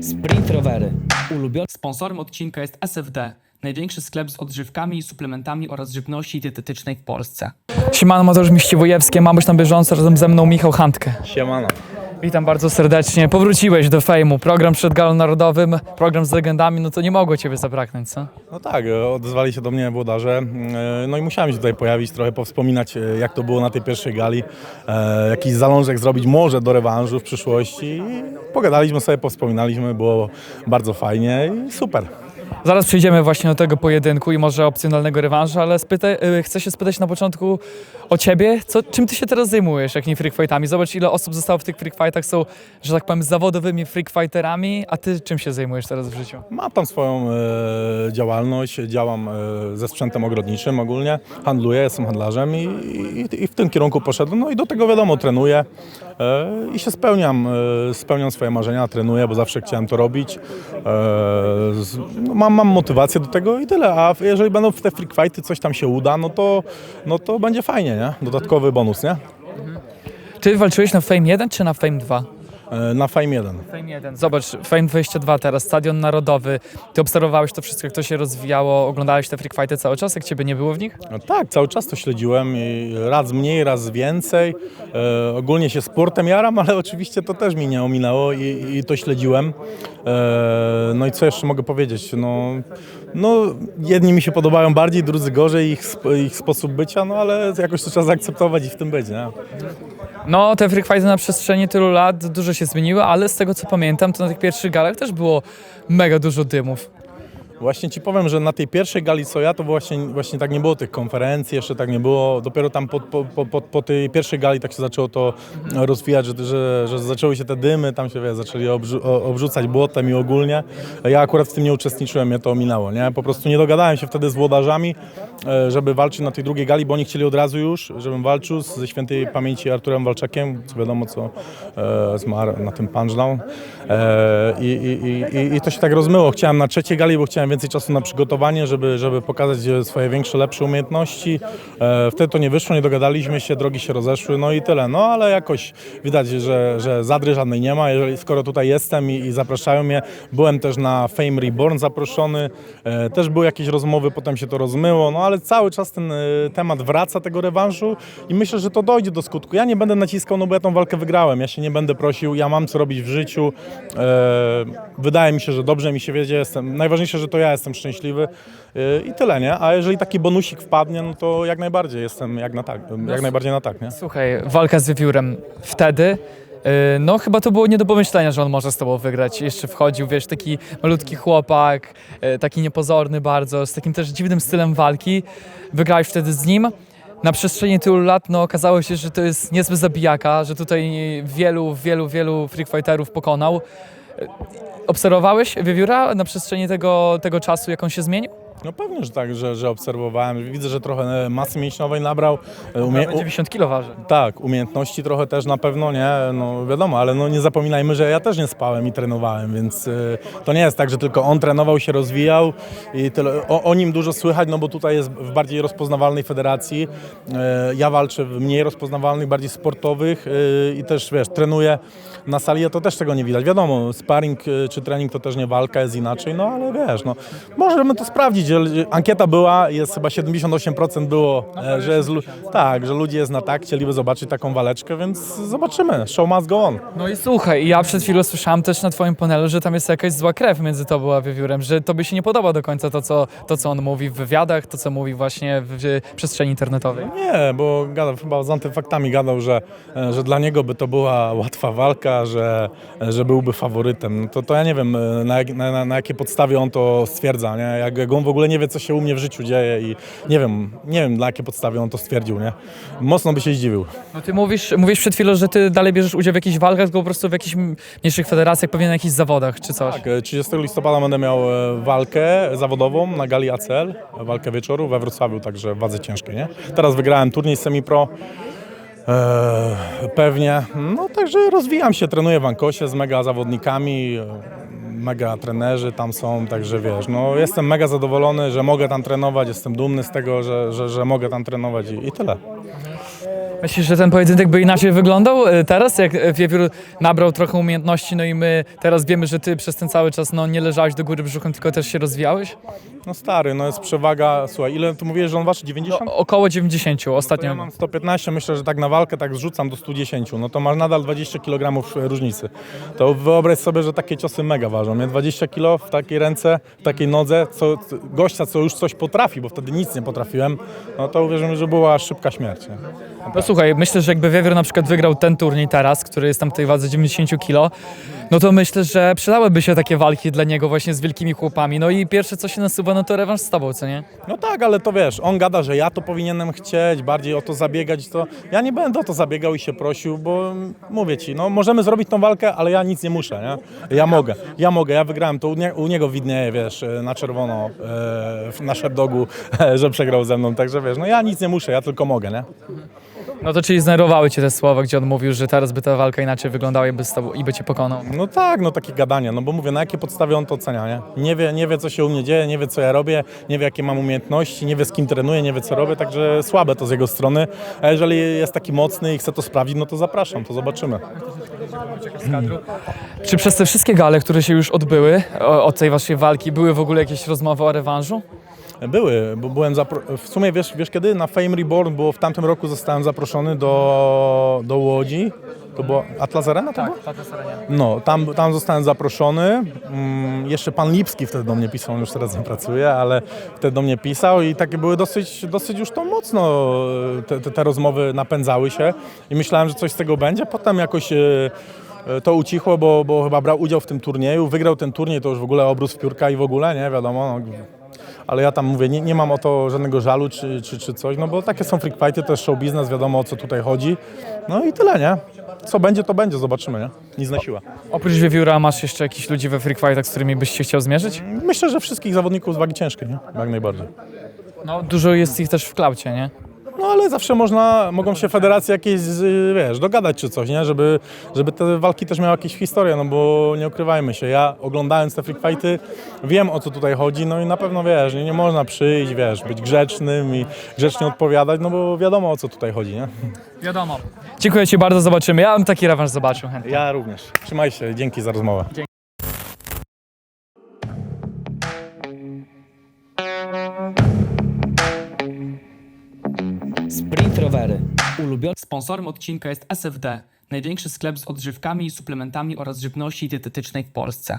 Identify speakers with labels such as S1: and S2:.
S1: Sprint rowery. Ulubiony
S2: Sponsorem odcinka jest SFD, największy sklep z odżywkami, suplementami oraz żywności dietetycznej w Polsce. Siemano, Mateusz Miściwojewskie, mam być na bieżąco, razem ze mną Michał Handke.
S3: Siemano.
S2: Witam bardzo serdecznie. Powróciłeś do fejmu. Program przed Galą Narodowym, program z legendami, no to nie mogło Ciebie zabraknąć, co?
S3: No tak, odezwali się do mnie włodarze. e, No i musiałem się tutaj pojawić, trochę powspominać, e, jak to było na tej pierwszej gali. E, Jakiś zalążek zrobić może do rewanżu w przyszłości. Pogadaliśmy sobie, powspominaliśmy, było bardzo fajnie i super.
S2: Zaraz przejdziemy właśnie do tego pojedynku i może opcjonalnego rewanżu, ale spyta, y, chcę się spytać na początku o Ciebie. Co, czym Ty się teraz zajmujesz, jak nie freak fightami? Zobacz, ile osób zostało w tych freak fightach, są, że tak powiem, zawodowymi freak fighterami, a Ty czym się zajmujesz teraz w życiu?
S3: Mam tam swoją e, działalność, działam e, ze sprzętem ogrodniczym ogólnie, handluję, jestem handlarzem i, i, i w tym kierunku poszedłem. No i do tego wiadomo, trenuję e, i się spełniam, e, spełniam swoje marzenia, trenuję, bo zawsze chciałem to robić. E, z, no, mam, mam motywację do tego i tyle, a jeżeli będą w te freak fighty coś tam się uda, no to, no to będzie fajnie, nie? Dodatkowy bonus, nie?
S2: Ty walczyłeś na Fame 1 czy na Fame 2?
S3: E, na Fame 1.
S2: Fame 1. Zobacz, Fame 22 teraz, Stadion Narodowy. Ty obserwowałeś to wszystko, jak to się rozwijało, oglądałeś te freak fighty cały czas, jak Ciebie nie było w nich?
S3: No tak, cały czas to śledziłem i raz mniej, raz więcej. E, ogólnie się sportem jaram, ale oczywiście to też mi nie ominęło i, i to śledziłem. E, no i co jeszcze mogę powiedzieć? No, no, jedni mi się podobają bardziej, drudzy gorzej, ich, sp- ich sposób bycia, no ale jakoś to trzeba zaakceptować i w tym być, nie?
S2: No, te freak fighty na przestrzeni tylu lat dużo się zmieniły, ale z tego co pamiętam, to na tych pierwszych galach też było mega dużo dymów.
S3: Właśnie ci powiem, że na tej pierwszej gali co ja, to właśnie, właśnie tak nie było tych konferencji, jeszcze tak nie było. Dopiero tam po, po, po, po, tej pierwszej gali tak się zaczęło to rozwijać, że, że, że zaczęły się te dymy, tam się wie, zaczęli obrzu, obrzucać błotem i ogólnie. Ja akurat w tym nie uczestniczyłem, mnie to ominęło. Nie? Po prostu nie dogadałem się wtedy z włodarzami, e, żeby walczyć na tej drugiej gali, bo oni chcieli od razu już, żebym walczył ze świętej pamięci Arturem Walczakiem, co wiadomo co e, zmarł na tym punchdown. E, i, i, i, I to się tak rozmyło. Chciałem na trzeciej gali, bo chciałem więcej czasu na przygotowanie, żeby, żeby pokazać e, swoje większe, lepsze umiejętności. E, wtedy to nie wyszło, nie dogadaliśmy się, drogi się rozeszły, no i tyle. No ale jakoś widać, że, że zadry żadnej nie ma, jeżeli, skoro tutaj jestem i, i zapraszają mnie. Byłem też na Fame Reborn zaproszony, e, też były jakieś rozmowy, potem się to rozmyło, no ale cały czas ten temat wraca tego rewanżu i myślę, że to dojdzie do skutku. Ja nie będę naciskał, no bo ja tą walkę wygrałem, ja się nie będę prosił, ja mam co robić w życiu. Wydaje mi się, że dobrze mi się wiedzie, jestem, najważniejsze, że to ja jestem szczęśliwy e, i tyle, nie? A jeżeli taki bonusik wpadnie, no to jak najbardziej jestem jak na tak, jak najbardziej na tak, nie?
S2: Słuchaj, walka z wiewiórem wtedy. yy, No, chyba to było nie do pomyślenia, że on może z tobą wygrać. Jeszcze wchodził, wiesz, taki malutki chłopak, yy, taki niepozorny bardzo, z takim też dziwnym stylem walki. Wygrałeś wtedy z nim. Na przestrzeni tylu lat no, okazało się, że to jest niezły zabijaka, że tutaj wielu, wielu, wielu freak fighterów pokonał. Obserwowałeś wiewióra na przestrzeni tego, tego czasu, jak on się zmienił?
S3: No pewnie, że tak, że, że obserwowałem. Widzę, że trochę masy mięśniowej nabrał. E, Umie,
S2: Prawie 90 kilo waży.
S3: Tak, umiejętności trochę też na pewno, nie, no wiadomo, ale no nie zapominajmy, że ja też nie spałem i trenowałem, więc y, to nie jest tak, że tylko on trenował, się rozwijał i tyle. O, o nim dużo słychać, no bo tutaj jest w bardziej rozpoznawalnej federacji, y, ja walczę w mniej rozpoznawalnych, bardziej sportowych y, i też, wiesz, trenuję na sali, a to też tego nie widać. Wiadomo, sparring y, czy trening to też nie walka, jest inaczej, no ale wiesz, no możemy to sprawdzić, ankieta była, jest chyba 78% było, e, że jest, lu- tak, że ludzie jest na tak, chcieliby zobaczyć taką waleczkę, więc zobaczymy. Show must go on.
S2: No i słuchaj, ja przed chwilą słyszałem też na twoim panelu, że tam jest jakaś zła krew między tobą a wiewiórem, że tobie się nie podoba do końca to, co, to, co on mówi w wywiadach, to, co mówi właśnie w, w przestrzeni internetowej.
S3: Nie, bo gadał chyba z antyfaktami gadał, że, e, że dla niego by to była łatwa walka, że, e, że byłby faworytem. No to, to ja nie wiem, e, na, jak- na, na, na jakiej podstawie on to stwierdza, nie? Jak, jak on w ogóle nie wie, co się u mnie w życiu dzieje i nie wiem, nie wiem, na jakiej podstawie on to stwierdził, nie? Mocno by się zdziwił.
S2: No ty mówisz, mówisz przed chwilą, że ty dalej bierzesz udział w jakichś walkach, tylko po prostu w jakichś mniejszych federacjach, pewnie na jakichś zawodach czy coś.
S3: Tak, e, 30 listopada będę miał e, walkę zawodową na gali ACL, walkę wieczoru we Wrocławiu, także wadze ciężkiej, nie? Teraz wygrałem turniej semi-pro, e, pewnie, no także rozwijam się, trenuję w Ankosie z mega zawodnikami, e, mega trenerzy tam są, także wiesz, no jestem mega zadowolony, że mogę tam trenować, jestem dumny z tego, że, że, że mogę tam trenować i, i tyle.
S2: Myślisz, że ten pojedynek by inaczej wyglądał y, teraz, jak y, Wiewiór nabrał trochę umiejętności, no i my teraz wiemy, że ty przez ten cały czas no, nie leżałeś do góry brzuchem, tylko też się rozwijałeś?
S3: No stary, no jest przewaga, słuchaj, ile tu mówiłeś, że on waży 90?
S2: No, około 90
S3: To
S2: ostatnio.
S3: ja mam 115, myślę, że tak na walkę tak zrzucam do 110, no to masz nadal 20 kg różnicy. To wyobraź sobie, że takie ciosy mega ważą, nie? 20 kg w takiej ręce, w takiej nodze, co, gościa, co już coś potrafi, bo wtedy nic nie potrafiłem, no to uwierzę mi, że była szybka śmierć, nie?
S2: No słuchaj, myślę, że jakby Wiewiór na przykład wygrał ten turniej teraz, który jest tam w tej wadze 90 kg, no to myślę, że przydałyby się takie walki dla niego właśnie z wielkimi chłopami. No i pierwsze co się nasuwa, no to rewanż z tobą, co nie?
S3: No tak, ale to wiesz, on gada, że ja to powinienem chcieć, bardziej o to zabiegać, to ja nie będę o to zabiegał i się prosił, bo mówię ci, no możemy zrobić tą walkę, ale ja nic nie muszę, nie? Ja mogę, ja mogę, ja wygrałem, to u, nie, u niego widnieje, wiesz, e, na czerwono, e, na Shepdogu, że przegrał ze mną, także wiesz, no ja nic nie muszę, ja tylko mogę, nie?
S2: No to czyli znerwowały cię te słowa, gdzie on mówił, że teraz by ta walka inaczej wyglądała i by, z tobą, i by cię pokonał.
S3: No tak, no takie gadanie, no bo mówię, na jakiej podstawie on to ocenia, nie? Nie wie, nie wie, co się u mnie dzieje, nie wie, co ja robię, nie wie, jakie mam umiejętności, nie wie, z kim trenuję, nie wie, co robię, także słabe to z jego strony, a jeżeli jest taki mocny i chce to sprawdzić, no to zapraszam, to zobaczymy.
S2: Czy przez te wszystkie gale, które się już odbyły o, od tej waszej walki, były w ogóle jakieś rozmowy o rewanżu?
S3: Były, bo byłem zapro- w sumie wiesz, wiesz kiedy? Na Fame Reborn, bo w tamtym roku zostałem zaproszony do, do Łodzi. To było Atlas Arena? To było? No, tam, tam zostałem zaproszony. Mm, jeszcze pan Lipski wtedy do mnie pisał, on już teraz nie pracuje, ale wtedy do mnie pisał i takie były dosyć, dosyć już to mocno te, te, te rozmowy napędzały się i myślałem, że coś z tego będzie. Potem jakoś e, e, to ucichło, bo, bo chyba brał udział w tym turnieju, wygrał ten turniej, to już w ogóle obrus w piórka i w ogóle, nie wiadomo. No, ale ja tam mówię, nie, nie mam o to żadnego żalu czy, czy, czy coś, no bo takie są freak fighty, to jest show biznes, wiadomo o co tutaj chodzi. No i tyle, nie? Co będzie, to będzie, zobaczymy, nie? Nic na siłę.
S2: Oprócz Wiewióra masz jeszcze jakichś ludzi we Freak Fightach, z którymi byś się chciał zmierzyć?
S3: Myślę, że wszystkich zawodników z wagi ciężkiej, nie? Jak najbardziej.
S2: No dużo jest ich też w klaucie, nie?
S3: No ale zawsze można, mogą się federacje jakieś, wiesz, dogadać czy coś, nie? Żeby, żeby te walki też miały jakieś historię, no bo nie ukrywajmy się, ja oglądając te freak fighty wiem o co tutaj chodzi, no i na pewno wiesz, nie, nie można przyjść, wiesz, być grzecznym i grzecznie odpowiadać, no bo wiadomo o co tutaj chodzi, nie?
S2: Wiadomo. Dziękuję ci bardzo, zobaczymy. Ja bym taki rewanż zobaczył chętnie.
S3: Ja również. Trzymaj się, dzięki za rozmowę.
S1: Ulubione
S4: Sponsorem odcinka jest SFD, największy sklep z odżywkami, suplementami oraz żywności dietetycznej w Polsce.